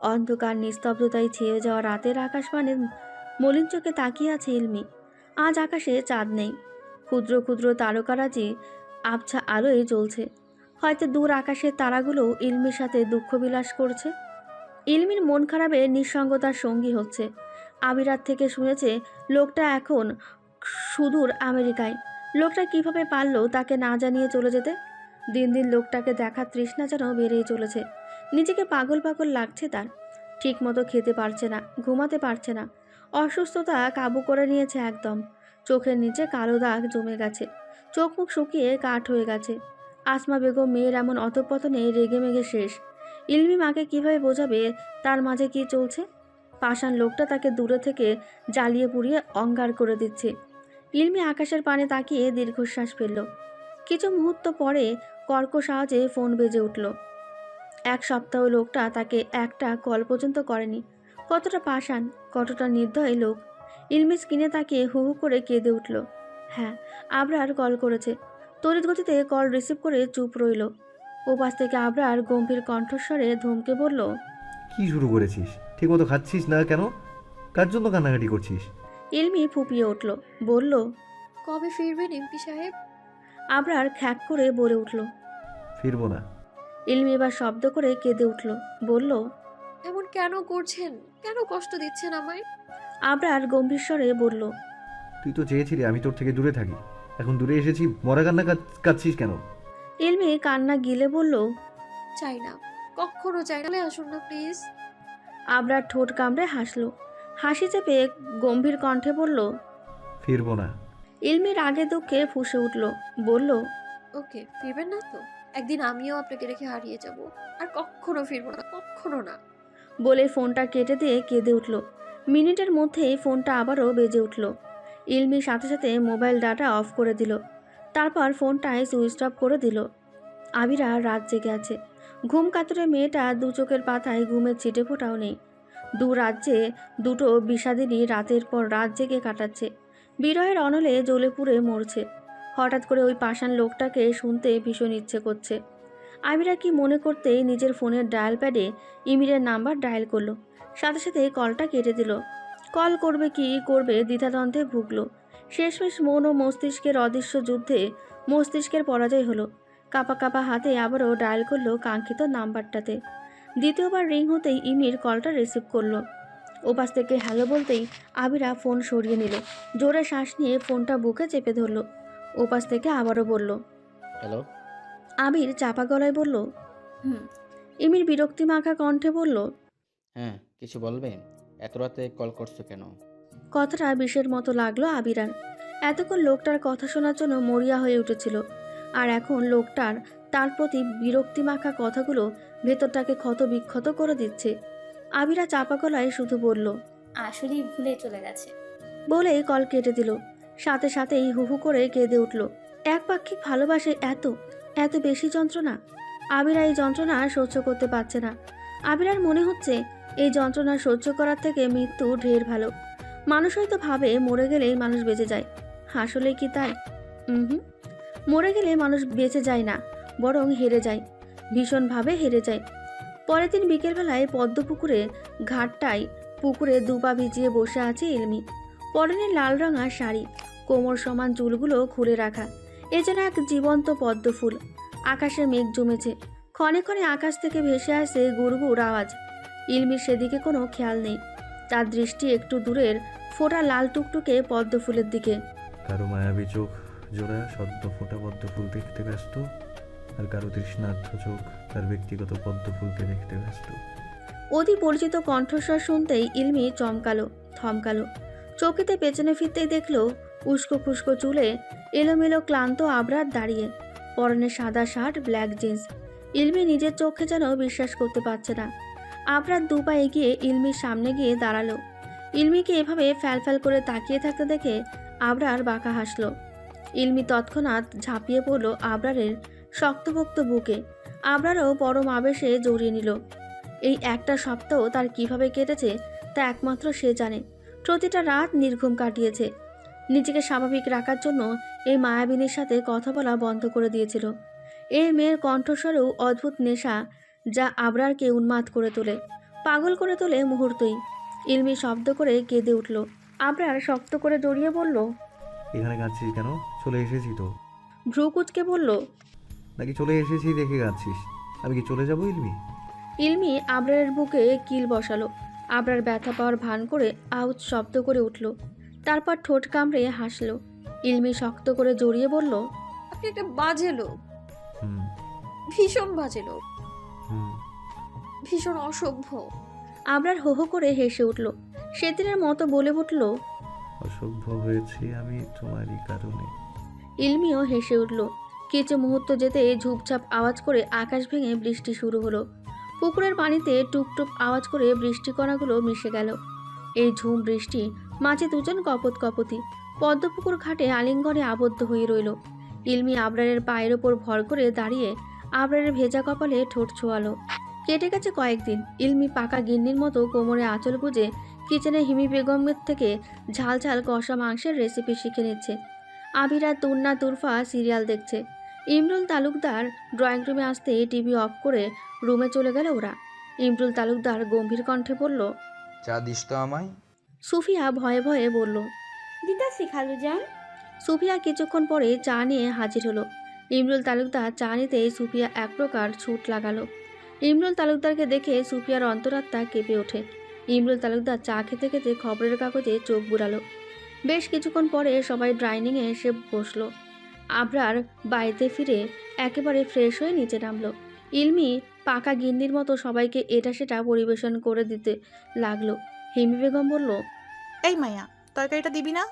অন্ধকার নিস্তব্ধতায় ছেয়ে যাওয়া রাতের আকাশ মানে মলিন চোখে তাকিয়ে আছে ইলমি আজ আকাশে চাঁদ নেই। ক্ষুদ্র ক্ষুদ্র তারকারাজি আবছা আলোয় জ্বলছে। হয়তো দূর আকাশের তারাগুলো ইলমির সাথে দুঃখ বিলাস করছে। ইলমির মন খারাপে নিঃসঙ্গতার সঙ্গী হচ্ছে। আবিরাত থেকে শুনেছে, লোকটা এখন সুদূর আমেরিকায়। লোকটা কীভাবে পারল তাকে না জানিয়ে চলে যেতে? দিন দিন লোকটাকে দেখার তৃষ্ণা যেন বেড়েই চলেছে। নিজেকে পাগল পাগল লাগছে তার। ঠিক মতো খেতে পারছে না, ঘুমাতে পারছে না। অসুস্থতা কাবু করে নিয়েছে একদম। চোখের নিচে কালো দাগ জমে গেছে। চোখ মুখ শুকিয়ে কাঠ হয়ে গেছে। আসমা বেগম মেয়ের এমন অতপতনে রেগে মেগে শেষ। ইলমি মাকে কীভাবে বোঝাবে, তার মাঝে কি চলছে? পাষাণ লোকটা তাকে দূরে থেকে জ্বালিয়ে পুড়িয়ে অঙ্গার করে দিচ্ছে। ইলমি আকাশের পানে তাকিয়ে দীর্ঘশ্বাস ফেলল। কিছু মুহূর্ত পরে কর্কশ আওয়াজে ফোন বেজে উঠল। এক সপ্তাহ লোকটা তাকে একটা কল পর্যন্ত করেনি। কতটা পাষাণ কতটা নির্দয় লোক। ইলমিস কিনে তাকে হু হু করে কেঁদে উঠল। হ্যাঁ আবরার কল করেছে। তড়িৎ গতিতে কল রিসিভ করে চুপ রইল। ওপাশ থেকে আবরার গম্ভীর কণ্ঠস্বরে ধমকে বলল কি শুরু করেছিস? ঠিকমতো খাচ্ছিস না কেন? কার জন্য কান্নাকাটি করছিস? ইলমি ফুপিয়ে উঠল বলল কবে ফিরবেন এমপি সাহেব? আবরার খ্যাক করে বলে উঠল ফিরবো না। ইলমি এবার শব্দ করে কেঁদে উঠল। বলল এমন কেন করছেন? কেন কষ্ট দিচ্ছেন আমায়? আবরার গম্ভীর স্বরে বলল তুই তো চেয়েছিলি আমি তোর থেকে দূরে থাকি। এখন দূরে এসেছি মরা কান্না কাঁদ- কাঁদছিস কেন? ইলমি কান্না গিলে বলল চাই না কখনো চাই না। আসুন না প্লিজ। আবরার ঠোঁট কামড়ে হাসলো। হাসি চেপে গম্ভীর কণ্ঠে বলল ফিরবো না। ইলমির আগে দুঃখে ফুসে উঠল। বলল ওকে ফিরবেন না তো? একদিন আমিও আপনাকে রেখে হারিয়ে যাব। আর কখনো ফিরবো না, কখনো না। বলে ফোনটা কেটে দিয়ে কেঁদে উঠল। মিনিটের মধ্যেই ফোনটা আবারও বেজে উঠল। ইলমি সাথে সাথে মোবাইল ডাটা অফ করে দিল। তারপর ফোনটায় সুইচ অফ করে দিল। আবিরা রাত জেগে আছে। ঘুম কাতরে মেয়েটা দু চোখের পাতায় ঘুমের ছিটে ফোটাও নেই। দু রাজ্যে দুটো বিষাদিনী রাতের পর রাত জেগে কাটাচ্ছে। বিরহের অনলে জ্বলে পুড়ে মরছে। হঠাৎ করে ওই পাষাণ লোকটাকে শুনতে ভীষণ ইচ্ছে করছে। আবিরা কি মনে করতেই নিজের ফোনের ডায়াল প্যাডে ইমিরের নাম্বার ডায়াল করল। সাথে সাথে কলটা কেটে দিল। কল করবে কি করবে দ্বিধাদ্বন্দ্বে ভুগলো। শেষমেশ মন ও মস্তিষ্কের অদৃশ্য যুদ্ধে মস্তিষ্কের পরাজয় হলো। কাপা কাপা হাতে আবারও ডায়াল করল কাঙ্ক্ষিত নাম্বারটাতে। দ্বিতীয়বার রিং হতেই ইমির কলটা রিসিভ করল। ওপাশ থেকে হ্যালো বলতেই আবিরা ফোন সরিয়ে নিল। জোরে শ্বাস নিয়ে ফোনটা বুকে চেপে ধরলো। ওপাশ থেকে আবারও বলল হ্যালো? আবির চাপা গলায় বলল হুম। ইমির বিরক্তি মাখা কণ্ঠে বলল হ্যাঁ কিছু বলবে? এত রাতে কল করছ কেন? কথাটা বিষের মতো লাগল আবিরার। এতক্ষণ লোকটার কথা শোনার জন্য মরিয়া হয়ে উঠেছিল। আর এখন লোকটার তার প্রতি বিরক্তি মাখা কথাগুলো ভেতরটাকে ক্ষত বিক্ষত করে দিচ্ছে। আবিরা চাপা গলায় শুধু বলল আসলেই ভুলে চলে গেছে। বলেই কল কেটে দিল। সাথে সাথেই হুহু করে কেঁদে উঠল। এক পাক্ষিক ভালোবাসে এত এত বেশি যন্ত্রণা। আবিরা এই যন্ত্রণা সহ্য করতে পারছে না। আবিরার মনে হচ্ছে এই যন্ত্রণা সহ্য করার থেকে মৃত্যু ঢের ভালো। মানুষ হয়তো ভাবে মরে গেলেই মানুষ বেঁচে যায়। আসলে কি তাই? হুম। মরে গেলে মানুষ বেঁচে যায় না, বরং হেরে যায়। ভীষণভাবে হেরে যায়। পরের দিন বিকেলবেলায় পদ্মপুকুরে ঘাটটায় পুকুরে দুপা ভিজিয়ে বসে আছে ইলমি পরনে লাল রঙা শাড়ি কোমর সমান চুলগুলো খুলে রাখা। এ যেন এক জীবন্ত পদ্ম ফুল। আকাশে মেঘ জমেছে। ক্ষণে ক্ষণে আকাশ থেকে ভেসে আসে গুড়গুড় আওয়াজ। ইলমির সেদিকে কোনো খেয়াল নেই। তার দৃষ্টি একটু দূরের ফোটা লাল টুকটুকে পদ্ম ফুলের দিকে। কারও মায়াবী চোখ জোড়া সদ্য ফোটা পদ্ম ফুল দেখতে ব্যস্ত। আর কারও তৃষ্ণার্থ চোখ তার ব্যক্তিগত পদ্ম ফুলকে দেখতে ব্যস্ত। অতি পরিচিত কণ্ঠস্বর শুনতেই ইলমি চমকালো থমকালো। চকিতে পেছনে ফিরতেই দেখল উস্কো খুস্কো চুলে এলোমেলো ক্লান্ত আবরার দাঁড়িয়ে। পরনে সাদা শার্ট, ব্ল্যাক জিন্স। ইলমি নিজের চোখে যেন বিশ্বাস করতে পারছে না। আবরার দু পা এগিয়ে ইলমির সামনে গিয়ে দাঁড়াল। ইলমিকে এভাবে ফ্যালফ্যাল করে তাকিয়ে থাকতে দেখে আবরার বাঁকা হাসলো। ইলমি তৎক্ষণাৎ ঝাঁপিয়ে পড়ল আবরারের শক্তভক্ত বুকে। আবরারও পরম আবেশে জড়িয়ে নিল। এই একটা সপ্তাহ তার কীভাবে কেটেছে তা একমাত্র সে জানে। প্রতিটা রাত নির্ঘুম কাটিয়েছে। নিজেকে স্বাভাবিক রাখার জন্য এই মায়াবিনীর সাথে কথা বলা বন্ধ করে দিয়েছিল। এই মেয়ের কণ্ঠস্বরেও অদ্ভুত নেশা যা আবরারকে উন্মাদ করে তোলে পাগল করে তোলে মুহূর্তই। ইলমি শব্দ করে কেঁদে উঠল। আবরার শক্ত করে জড়িয়ে বলল এখানে কাঁদছিস কেন? চলে এসেছি তো। ভ্রু কুচকে বলল নাকি চলে এসেছি দেখে কাঁদছিস? আমি কি চলে যাব ইলমি? ইলমি আবরারের বুকে কিল বসালো। আবরার ব্যথা পাওয়ার ভান করে আউচ শব্দ করে উঠল। তারপর ঠোঁট কামড়ে হাসলো। ইলমি শক্ত করে জড়িয়ে বলল আপনি একটা বাজে লোক। হুম। ভীষণ বাজে লোক। হুম। ভীষণ অসভ্য। আবরার হো হো করে হেসে উঠল। সেদিনের মতো বলে উঠল অসভ্য হয়েছি আমি তোমারই কারণে। ইলমিও হেসে উঠল। কিছু মুহূর্ত যেতে ঝুপঝাপ আওয়াজ করে আকাশ ভেঙে বৃষ্টি শুরু হলো। পুকুরের পানিতে টুপটুপ আওয়াজ করে বৃষ্টি কণাগুলো মিশে গেল। এই ঝুম বৃষ্টি মাঝে দুজন কপত কপতি পদ্মপুকুর ঘাটে আলিঙ্গনে আবদ্ধ হয়ে রইল। ইলমি আবরারের পায়ের ওপর ভর করে দাঁড়িয়ে আবরারের ভেজা কপালে ঠোঁট ছোঁয়ালো। কেটে গেছে কয়েকদিন। ইলমি পাকা গিন্নির মতো কোমরে আঁচল গুজে কিচেনে হিমি বেগমের থেকে ঝাল ঝাল কষা মাংসের রেসিপি শিখে নিচ্ছে। আবিরা তুন্না তুরফা সিরিয়াল দেখছে। ইমরুল তালুকদার ড্রয়িং রুমে আসতে টিভি অফ করে রুমে চলে গেল ওরা। ইমরুল তালুকদার গম্ভীর কণ্ঠে বলল চা দিস তো আমায়। সুফিয়া ভয়ে ভয়ে বলল দিদাসি খালু যান সুফিয়া কিছুক্ষণ পরে চা নিয়ে হাজির হলো। ইমরুল তালুকদার চা নিতে সুফিয়া এক প্রকার ছুট লাগালো। ইমরুল তালুকদারকে দেখে সুফিয়ার অন্তরাত্মা কেঁপে ওঠে। ইমরুল তালুকদার চা খেতে খেতে খবরের কাগজে চোখ বুড়ালো বেশ কিছুক্ষণ পরে সবাই ডাইনিংয়ে এসে বসল। আবরার বাড়িতে ফিরে একেবারে ফ্রেশ হয়ে নিচে নামলো। ইলমি পাকা গিন্নির মতো সবাইকে এটা সেটা পরিবেশন করে দিতে লাগল। হিমি বেগম বলল এই মায়া তরকারিটা দিবি না?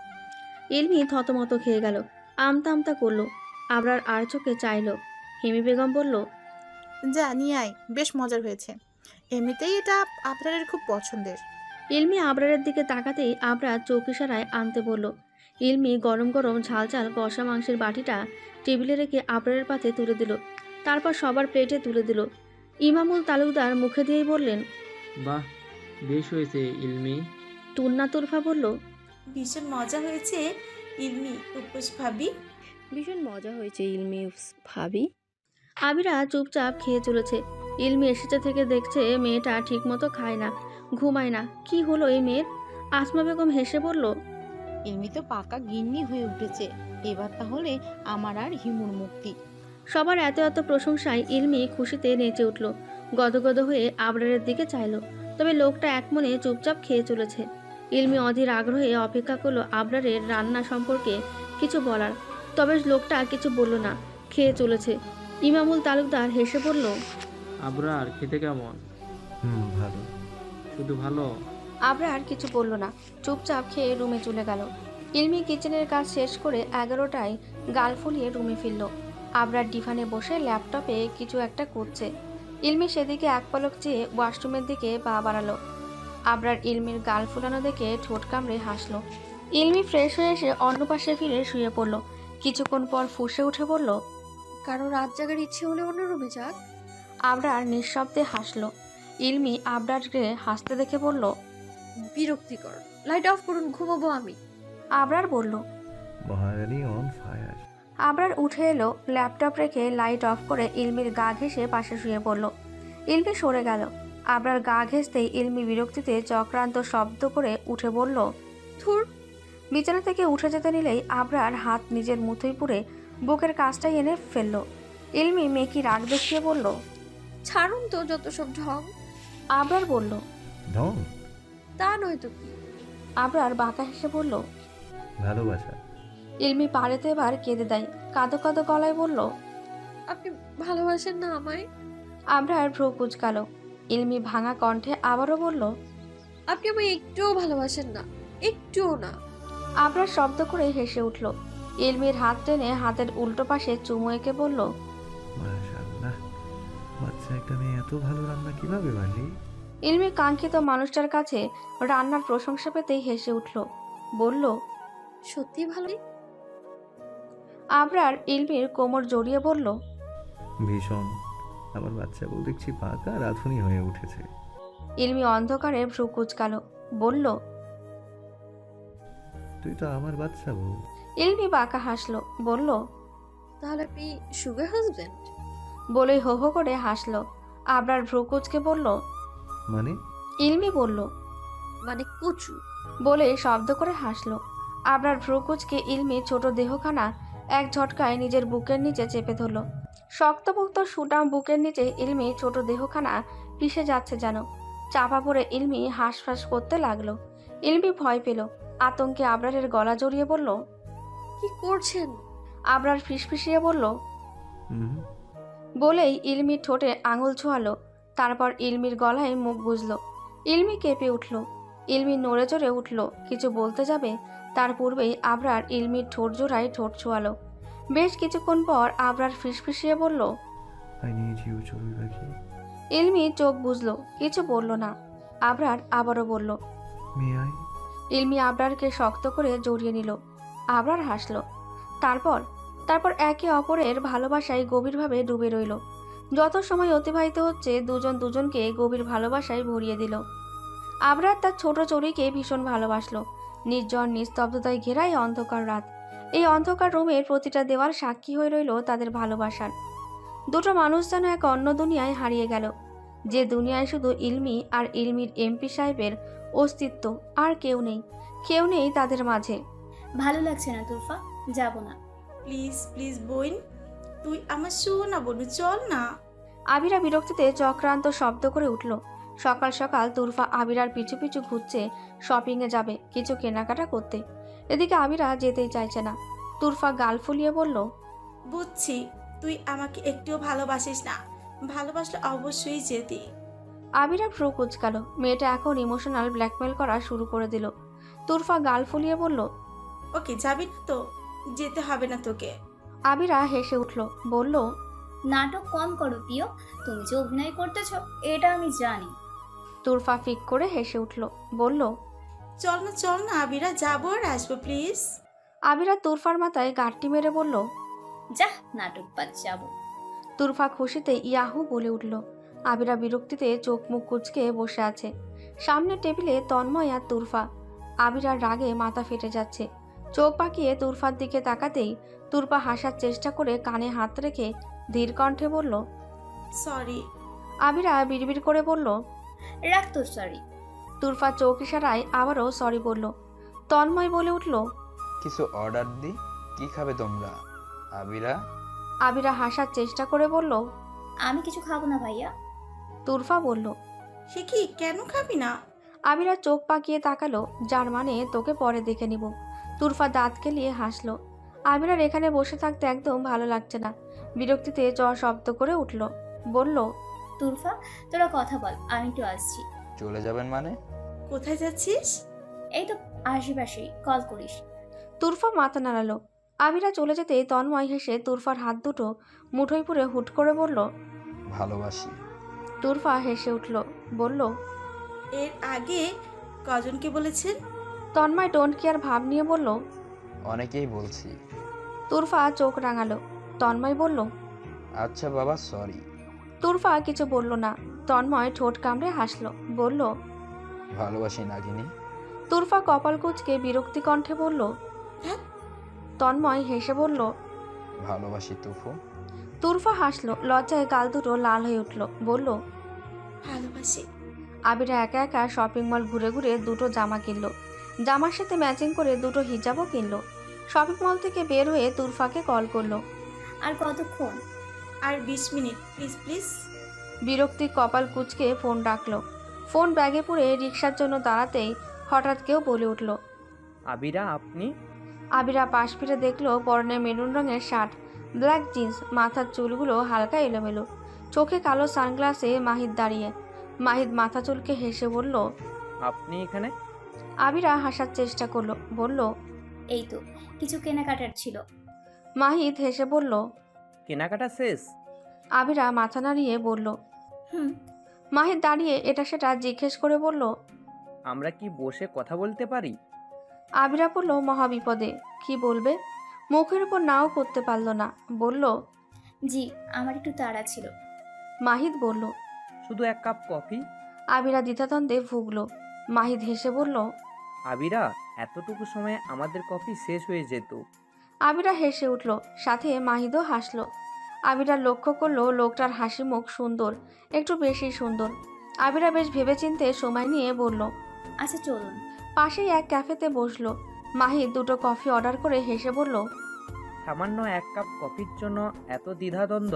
ইলমি থতমত খেয়ে গেল আমতা আমতা করল। আবরার আর চোখে চাইলো। হিমি বেগম বলল যা নিয়ে আয় বেশ মজার হয়েছে। এমনিতেই এটা আপনাদের খুব পছন্দের। ইলমি আবরারের দিকে তাকাতেই আবরার চোখ ইশারায় আনতে বলল ইলমি গরম গরম ঝাল ঝাল কষা মাংসের বাটিটা টেবিলে রেখে আবরারের পাতে তুলে দিল। তারপর সবার প্লেটে তুলে দিল। ইমামুল তালুকদার মুখে দিয়েই বললেন বাহ বেশ হয়েছে ইলমি। তুন্না তুরফা বলল ভীষণ মজা হয়েছে ইলমি উপোস ভাবি। ভীষণ মজা হয়েছে ইলমি ভাবি। আবিরা চুপচাপ খেয়ে চলেছে। ইলমি এসেছে থেকে দেখছে মেয়েটা ঠিকমতো খায় না ঘুমায় না। কি হলো এই মেয়ের? আসমা বেগম হেসে বলল এমনি তো পাকা গিন্নি হয়ে উঠেছে। এবার তাহলে আমার আর হিমুর মুক্তি। সবার এত এত প্রশংসায় ইলমি খুশিতে নেচে উঠল। গদগদ হয়ে আবরারের দিকে চাইলো। তবে লোকটা এক মনে চুপচাপ খেয়ে চলেছে। ইলমি অধীর আগ্রহে অপেক্ষা করল আবরারের রান্না সম্পর্কে কিছু বলার। তবে লোকটা কিছু বলল না খেয়ে চলেছে। ইমামুল তালুকদার হেসে বলল আবরার খেতে কেমন? হুম ভালো। শুধু ভালো? আবরার কিছু বলল না। চুপচাপ খেয়ে রুমে চলে গেল। ইলমি কিচেনের কাজ শেষ করে এগারোটায় গাল ফুলিয়ে রুমে ফিরল। আবরার ডিভানে বসে ল্যাপটপে কিছু একটা করছে। ইলমি সেদিকে এক পলক চেয়ে ওয়াশরুমের দিকে পা বাড়ালো। আবরার ইলমির গাল ফুলানো দেখে ঠোঁট কামড়ে হাসলো। ইলমি ফ্রেশ হয়ে এসে অন্য পাশে ফিরে শুয়ে পড়ল। কিছুক্ষণ পর ফুসে উঠে বলল কারও রাত জাগার ইচ্ছে হলে অন্য রুমে যাক। আবরার নিঃশব্দে হাসলো। ইলমি আবরারকে হাসতে দেখে বলল বিরক্তিকর। লাইট অফ করুন ঘুমাবো আমি। আবরার বলল মহারানী অন ফায়ার আবরার উঠে এলো ল্যাপটপ রেখে লাইট অফ করে ইলমির গা ঘেঁষে পাশে শুয়ে পড়ল। ইলমি সরে গেল। আবরার গা ঘেঁষতেই ইলমি বিরক্তিতে চক্রান্ত শব্দ করে উঠে বলল থুর বিছানা থেকে উঠে যেতে নিলেই আবরার হাত নিজের মুঠোয় পুরে বুকের কাজটাই এনে ফেলল। ইলমি মেকি রাগ দেখিয়ে বলল ছাড়ুন তো যত সব ঢং। আবরার বলল ঢং? তা নয় তো কি? আবরার বাঁকা হেসে বলল ভালোবাসা। ইলমি পাড়েতে এবার কেঁদে দেয় কাঁদো কাঁদো গলায় বলল আপনি ভালোবাসেন না আমায়? আবরার ভ্রু কুচকালো। ইলমি ভাঙা কণ্ঠে আবারও বলল আপনি আমায় একটুও ভালোবাসেন না একটুও না। আবরার শব্দ করে হেসে উঠল। ইলমির হাত টেনে হাতের উল্টো পাশে চুমু এঁকে বলল মাশাআল্লাহ বাচ্চা একটা মেয়ে এত ভালো রান্না কীভাবে পারলি ইলমি কাঙ্ক্ষিত মানুষটার কাছে রান্নার প্রশংসা পেতেই হেসে উঠল। বলল সত্যি ভালো? আবরার ইলমির কোমর জড়িয়ে বলল ভীষণ। আমার বাচ্চা বউ দেখছি পাকা রাধুনি হয়ে উঠেছে। ইলমি অন্ধকারে ভ্রু কুচকালো বলল তুই তো আমার বাচ্চা বউ। ইলমি বাঁকা হাসলো বলল তাহলে আপনি সুগার হাজবেন্ড বলেই হো হো করে হাসলো। আবরার ভ্রু কুচকে বলল মানে? ইলমি বলল মানে কুচু বলে শব্দ করে হাসলো। আবরার ভ্রুকুচকে ইলমি ছোট দেহখানা এক ঝটকায় নিজের বুকের নিচে চেপে ধরল। শক্তপোক্ত সুটাম বুকের নিচে ইলমি ছোট দেহখানা পিষে যাচ্ছে যেন। চাপা পড়ে ইলমি হাঁসফাঁস করতে লাগল। ইলমি ভয় পেল। আতঙ্কে আবরারের গলা জড়িয়ে বলল কি করছেন? আবরার ফিসফিসিয়ে বলল বলেই ইলমির ঠোঁটে আঙুল ছোঁয়ালো। তারপর ইলমির গলায় মুখ বুঝলো ইলমি কেঁপে উঠল। ইলমি নড়ে চড়ে উঠল। কিছু বলতে যাবে? তার পূর্বেই আবরার ইলমির ঠোঁট জোড়ায় ঠোঁট ছোঁয়ালো। বেশ কিছুক্ষণ পর আবরার ফিসফিসিয়ে বলল ইলমি চোখ বুঝলো কিছু বলল না। আবরার আবারও বলল ইলমি আবরারকে শক্ত করে জড়িয়ে নিল। আবরার হাসলো। তারপর তারপর একে অপরের ভালোবাসায় গভীরভাবে ডুবে রইল। যত সময় অতিবাহিত হচ্ছে দুজন দুজনকে গভীর ভালোবাসায় ভরিয়ে দিল। আবরার তার ছোট চড়িকে ভীষণ ভালোবাসলো। নির্জন নিস্তব্ধতায় ঘেরা এই অন্ধকার রাত। এই অন্ধকার রুমের প্রতিটা দেওয়াল সাক্ষী হয়ে রইল তাদের ভালোবাসার। দুটো মানুষ যেন এক অন্য দুনিয়ায় হারিয়ে গেল। যে দুনিয়ায় শুধু ইলমি আর ইলমির এমপি সাহেবের অস্তিত্ব আর কেউ নেই কেউ নেই তাদের মাঝে। ভালো লাগছে না তুরফা। যাব না। প্লিজ প্লিজ বোন। তুই আমার শোনা বলবি চল না। আবিরা বিরক্তিতে চক্রান্ত শব্দ করে উঠল। সকাল সকাল তুরফা আবিরার পিছু পিছু ঘুরছে শপিংয়ে যাবে কিছু কেনাকাটা করতে। এদিকে আবিরা যেতেই চাইছে না। তুরফা গাল ফুলিয়ে বলল বুঝছি তুই আমাকে একটুও ভালোবাসিস না। ভালোবাসলে অবশ্যই যেতি। আবিরা ভ্রু কুচকালো। মেয়েটা এখন ইমোশনাল ব্ল্যাকমেল করা শুরু করে দিল। তুরফা গাল ফুলিয়ে বলল ওকে যাবি না তো? যেতে হবে না তোকে। আবিরা হেসে উঠল বলল নাটক কম করো প্রিয় তুমি যে অভিনয় করতেছ এটা আমি জানি। তুরফা ফিক করে হেসে উঠল বলল চল না চল না আবিরা যাব আর আসব প্লিজ। আবিরা তুরফার মাথায় গাঁটটি মেরে বলল যা নাটক বাদ যাব। তুরফা খুশিতে ইয়াহু বলে উঠল আবিরা বিরক্তিতে চোখ মুখ কুচকে বসে আছে। সামনে টেবিলে তন্ময় আর তুরফা। আবিরার রাগে মাথা ফেটে যাচ্ছে। চোখ পাকিয়ে তুরফার দিকে তাকাতেই তুরফা হাসার চেষ্টা করে কানে হাত রেখে ধীর কণ্ঠে বলল সরি। আবিরা বিড়বিড় করে বলল রাখ তো সরি। তুরফা চোখ ইশারায় আবারও সরি বলল তন্ময় বলে উঠল কিছু অর্ডার দি কি খাবে তোমরা? আবিরা? আবিরা হাসার চেষ্টা করে বলল আমি কিছু খাব না ভাইয়া। তুরফা বলল সে কি কেন খাবি না? আবিরা চোখ পাকিয়ে তাকালো যার মানে তোকে পরে দেখে নিব। তুরফা দাঁত কেলিয়ে হাসলো আবিরার এখানে বসে থাকতে একদম ভালো লাগছে না। বিরক্তিতে চ শব্দ করে উঠল। বলল তুরফা তোরা কথা বল আমি একটু আসছি। চলে যাবেন মানে? কোথায় যাচ্ছিস? এই তো আশেপাশেই কল করিস। তুরফা মাথা নাড়ালো। আমিরা চলে যেতে তন্ময় হেসে তুরফার হাত দুটো মুঠোয় পুরে হুট করে বলল ভালোবাসি। তুরফা হেসে উঠল বলল এর আগে কজনকে বলেছেন? তন্ময় ডোন্ট কেয়ার ভাব নিয়ে বলল অনেকেই বলছি। তুরফা চোখ রাঙালো। তন্ময় বলল আচ্ছা বাবা সরি তুরফা কিছু বলল না। তন্ময় ঠোঁট কামড়ে হাসলো বলল ভালোবাসি নাগিনী। তুরফা কপাল কুচকে বিরক্তি কণ্ঠে বলল তন্ময় হেসে বলল ভালোবাসি তুফু। তুরফা হাসলো লজ্জায় গাল দুটো লাল হয়ে উঠল বলল ভালোবাসি। আবিরা একা একা শপিং মল ঘুরে ঘুরে দুটো জামা কিনলো। জামার সাথে ম্যাচিং করে দুটো হিজাবও কিনলো। শপিং মল থেকে বের হয়ে তুরফাকে কল করল। আর কতক্ষণ? আর বিশ মিনিট প্লিজ প্লিজ। বিরক্তি কপাল কুচকে ফোন ডাকলো। ফোন ব্যাগে পুরে রিক্সার জন্য দাঁড়াতেই হঠাৎ কেউ বলে উঠল আবিরা আপনি? আবিরা পাশ ফিরে দেখল পরনে মেরুন রঙের শার্ট ব্ল্যাক জিন্স মাথার চুলগুলো হালকা এলোমেলো চোখে কালো সানগ্লাসে মাহিদ দাঁড়িয়ে। মাহিদ মাথা চুলকে হেসে বলল আপনি এখানে? আবিরা হাসার চেষ্টা করল বলল এই তো কিছু কেনাকাটার ছিল। মাহিদ হেসে বলল কেনাকাটা শেষ? আবিরা মাথা নাড়িয়ে বলল হুম। মাহিদ দাঁড়িয়ে এটা সেটা জিজ্ঞেস করে বলল আমরা কি বসে কথা বলতে পারি? আবিরা বলল মহাবিপদে কি বলবে? মুখের উপর নাও করতে পারল না বলল জি আমার একটু তাড়া ছিল। মাহিদ বলল শুধু এক কাপ কফি? আবিরা দ্বিধাদ্বন্দ্বে ভুগল মাহিদ হেসে বলল আবিরা এতটুকু সময়ে আমাদের কফি শেষ হয়ে যেত। আবিরা হেসে উঠল সাথে মাহিদও হাসলো। আবিরা লক্ষ্য করল লোকটার হাসি মুখ সুন্দর একটু বেশি সুন্দর। আবিরা বেশ ভেবেচিন্তে সময় নিয়ে বলল আচ্ছা চলুন। পাশেই এক ক্যাফেতে বসল। মাহির দুটো কফি অর্ডার করে হেসে বলল সামান্য এক কাপ কফির জন্য এত দ্বিধাদ্বন্দ্ব?